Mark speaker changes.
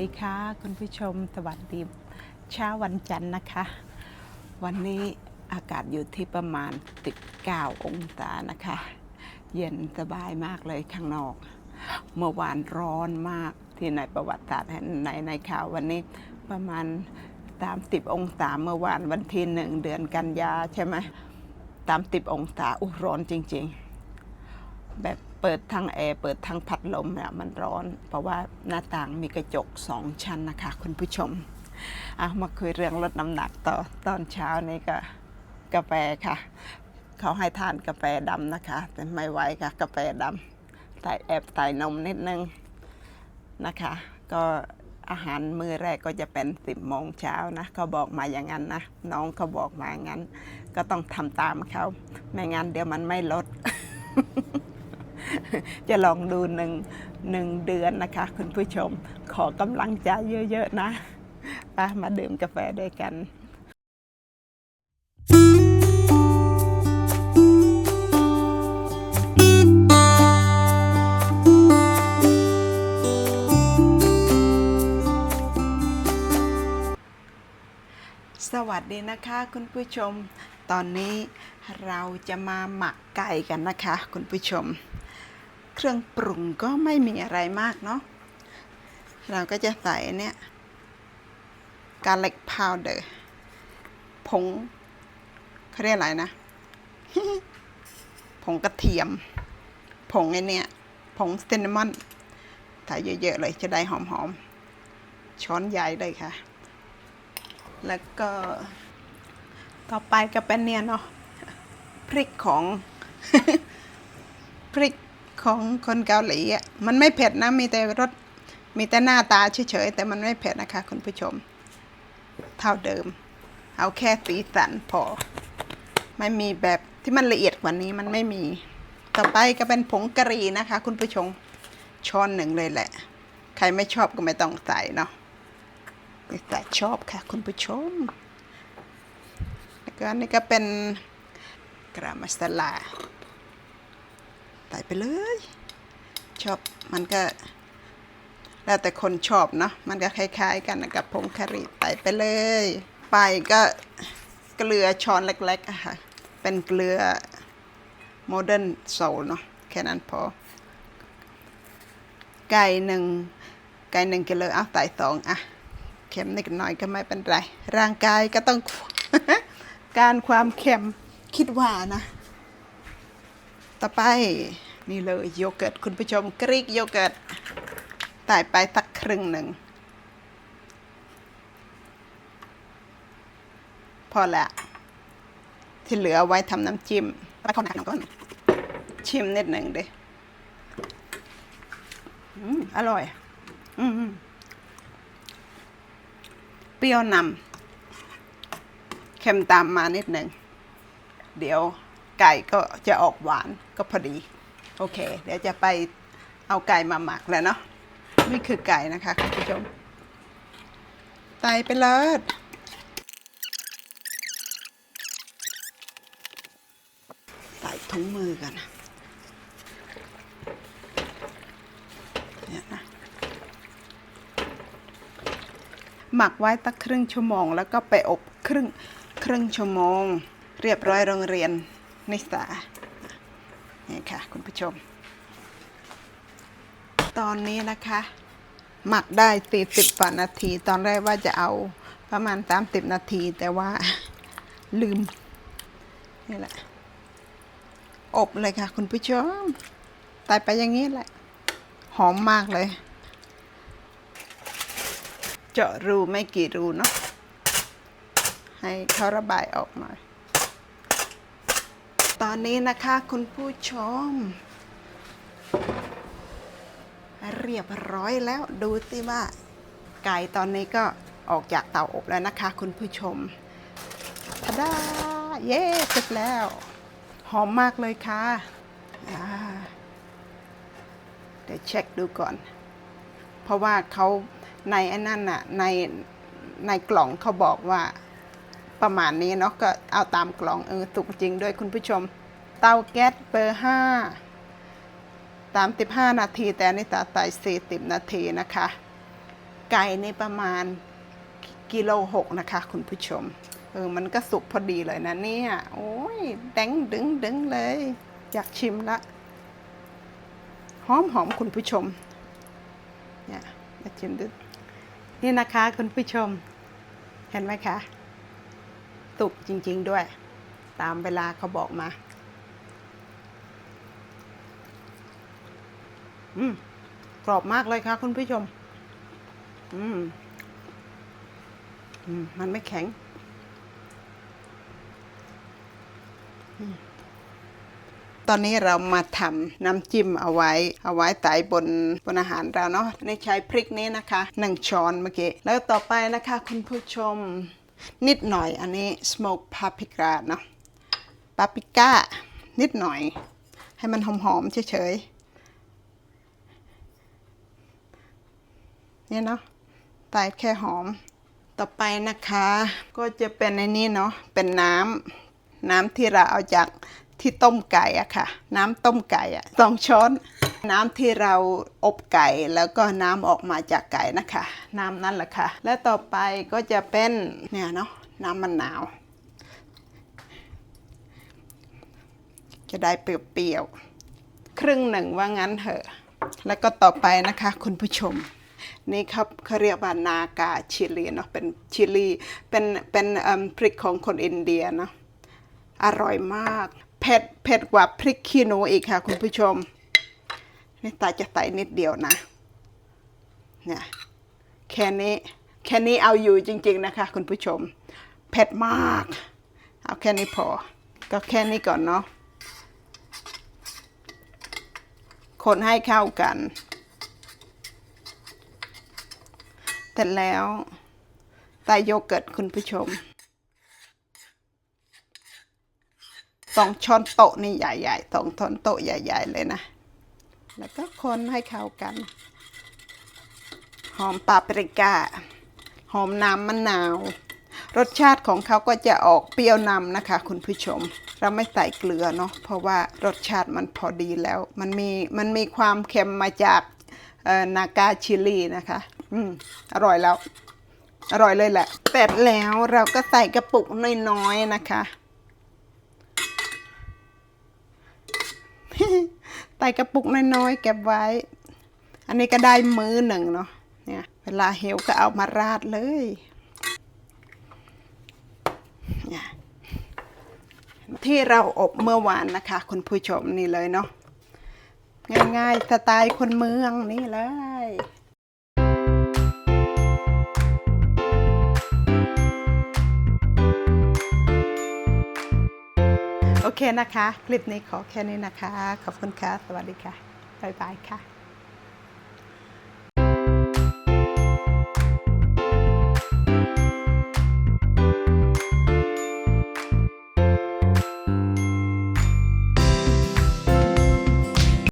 Speaker 1: ดีค่ะ คุณผู้ชมสวัสดีเช้าวันจันทร์นะคะ วันนี้อากาศอยู่ที่ประมาณ 19 องศานะคะ เย็นสบายมากเลยข้างนอก เมื่อวานร้อนมากที่ในประวัติศาสตร์ในในข่าววันนี้ประมาณ 30 องศาเมื่อวานวันที่หนึ่งเดือนกันยาใช่ไหม30 องศาอุยร้อนจริง ๆ แบบ ปิดทั้งแอร์เปิดทั้งพัดลมเนี่ยมันร้อน เพราะว่าหน้าต่างมีกระจกสองชั้นนะคะคุณผู้ชมอะมาคุยเรื่องลดน้ำหนักต่อตอนเช้านี่ก็กาแฟค่ะ เขาให้ทานกาแฟดำนะคะ แต่ไม่ไหวค่ะกาแฟดำใส่แอบใส่นมนิดนึงนะคะ ก็อาหารมื้อแรกก็จะเป็น10โมงเช้านะเขาบอกมาอย่างนั้นนะน้องเขาบอกมาอย่างนั้น ก็ต้องทำตามเขาไม่งั้นเดี๋ยวมันไม่ลด จะลองดูหนึ่งหนึ่งเดือนนะคะ คุณผู้ชมขอกำลังใจเยอะๆนะไปมาดื่มกาแฟด้วยกันสวัสดีนะคะคุณผู้ชม ตอนนี้เราจะมาหมักไก่กันนะคะ คุณผู้ชม เครื่องปรุงก็ไม่มีอะไรมากเนาะเราก็จะใส่เนี่ย garlic powder ผงเขาเรียกอะไรนะผงกระเทียม ผงไอเนี่ยผงซินนามอนใส่เยอะๆเลยจะได้หอมๆ ช้อนใหญ่เลยค่ะ แล้วก็ต่อไปก็เป็นเนี่ยเนาะพริกของ พริก ของคนเกาหลีอะมันไม่เผ็ดนะมีแต่รสมีแต่หน้าตาเฉยๆแต่มันไม่เผ็ดนะคะคุณผู้ชม เท่าเดิม เอาแค่สีสันพอ ไม่มีแบบที่มันละเอียดกว่านี้มันไม่มี ต่อไปก็เป็นผงกะหรี่นะคะ คุณผู้ชมช้อนหนึ่งเลยแหละ ใครไม่ชอบก็ไม่ต้องใส่เนาะแต่ชอบค่ะ คุณผู้ชมแล้วก็นี่ก็เป็นกรามัสลา ส่ไปเลย ชอบมันก็ แล้วแต่คนชอบเนาะมันก็คล้ายๆกันกับผงคารีใส่ไปเลย ไปก็เกลือช้อนเล็กๆอะค่ะ เป็นเกลือโมเดิร์นโซลเนาะแค่นั้นพอ ไก่หนึ่งไก่หนึ่งกิโลเอาใส่สองอะเค็มนิดหน่อยก็ไม่เป็นไร ร่างกายก็ต้องการความเค็มคิดว่านะ ต่อไป นี่เลยโยเกิร์ตคุณผู้ชมกรีกโยเกิร์ตใส่ไปสักครึ่งหนึ่ง พอละ ที่เหลือไว้ทำน้ำจิ้มไปเข้าหนักหน่อยก่อนชิมนิดหนึ่งดิอืมอร่อย อืมเปรี้ยวนำเค็มตามมานิดหนึ่ง เดี๋ยวไก่ก็จะออกหวานก็พอดี โอเค เดี๋ยวจะไปเอาไก่มาหมักแล้วเนาะนี่คือไก่นะคะคุณผู้ชมไตไปเลยใส่ถุงมือกันนะเนี่ยนะหมักไว้ตั้งครึ่งชั่วโมง แล้วก็ไปอบครึ่งครึ่งชั่วโมง เรียบร้อยโรงเรียนนิสา นี่ค่ะคุณผู้ชม ตอนนี้นะคะ หมักได้40กว่านาที ตอนแรกว่าจะเอาประมาณ30นาที แต่ว่าลืม นี่แหละ อบเลยค่ะ คุณผู้ชมตายไปอย่างนี้แหละ หอมมากเลย เจาะรูไม่กี่รูเนาะให้เขาระบายออกหน่อย ตอนนี้นะคะคุณผู้ชม เรียบร้อยแล้วดูสิว่า ไก่ตอนนี้ก็ออกจากเตาอบแล้วนะคะ คุณผู้ชมทะดาเย้เสร็จแล้ว หอมมากเลยค่ะเดี๋ยวเช็คดูก่อน เพราะว่าเขาในอ้นั่นน่ะในในกล่องเขาบอกว่า ประมาณนี้เนาะก็เอาตามกล่องเออถูกจริงด้วยคุณผู้ชม เตาแก๊สเบอร์ห้าตามสิบห้านาที แต่อันนี่ตาไต่สี่สิบนาทีนะคะ ไก่ในประมาณกิโลหกนะคะ คุณผู้ชม เออมันก็สุกพอดีเลยนะเนี่ย โอ้ยแดงดึงดึงเลย อยากชิมละหอมหอมคุณผู้ชมเนี่ยมาชิมดูนี่นะคะคุณผู้ชม เห็นไหมคะ สุกจริง ๆด้วย ตามเวลาเขาบอกมา อืม กรอบมากเลยค่ะคุณผู้ชม อืม อืม มันไม่แข็ง ตอนนี้เรามาทำน้ำจิ้มเอาไว้ เอาไว้ใส่บนบนอาหารเราเนาะในใช้พริกนี้นะคะหนึ่งช้อนเมื่อกี้ แล้วต่อไปนะคะคุณผู้ชม นิดหน่อยอันนี้ smoke paprika เนาะปาปริก้านิดหน่อย ให้มันหอมๆเฉยๆเนี่ยเนาะใส่แค่หอม ต่อไปนะคะ ก็จะเป็นในนี้เนาะ เป็นน้ำ น้ำที่เราเอาจากที่ต้มไก่อะค่ะ น้ำต้มไก่อะสองช้อน น้ำที่เราอบไก่แล้วก็น้ำออกมาจากไก่นะคะ น้ำนั่นแหละค่ะ และต่อไปก็จะเป็นเนี่ยเนาะน้ำมะนาว จะได้เปรี้ยวๆครึ่งหนึ่งว่างั้นเถอะ แล้วก็ต่อไปนะคะคุณผู้ชมนี่ครับเขาเรียกว่านากาชิลีเนาะเป็นชิลีเป็นเป็นพริกของคนอินเดียเนาะอร่อยมากเผ็ดเผ็ดกว่าพริกขี้หนูอีกค่ะคุณผู้ชม นี่ตาจะใส่นิดเดียวนะ เนี่ยแค่นี้แค่นี้เอาอยู่จริง ๆนะคะ คุณผู้ชมเผ็ดมาก เอาแค่นี้พอ ก็แค่นี้ก่อนเนาะคนให้เข้ากันแต่แล้วใส่โยเกิร์ตคุณผู้ชมสองช้อนโต๊ะนี่ใหญ่ๆสองช้อนโต๊ะใหญ่ ๆ เลยนะ แล้วก็คนให้เข้ากัน หอมปาปริก้าหอมน้ำมะนาว รสชาติของเขาก็จะออกเปรี้ยวนำนะคะ คุณผู้ชม เราไม่ใส่เกลือเนาะเพราะว่ารสชาติมันพอดีแล้ว มันมีมันมีความเค็มมาจากนากาชิลีนะคะ อืมอร่อยแล้ว อร่อยเลยแหละเสร็จแล้วเราก็ใส่กระปุกน้อยๆนะคะ ใส่กระปุกน้อยๆเก็บไว้ อันนี้ก็ได้มือหนึ่งเนาะเนี่ยเวลาเหวก็เอามาราดเลยเนี่ยที่เราอบเมื่อวานนะคะ คุณผู้ชมนี่เลยเนาะง่ายๆสไตล์คนเมืองนี่เลย เคนะคะ คลิปนี้ขอแค่นี้นะคะ ขอบคุณค่ะ สวัสดีค่ะ บ๊ายบายค่ะ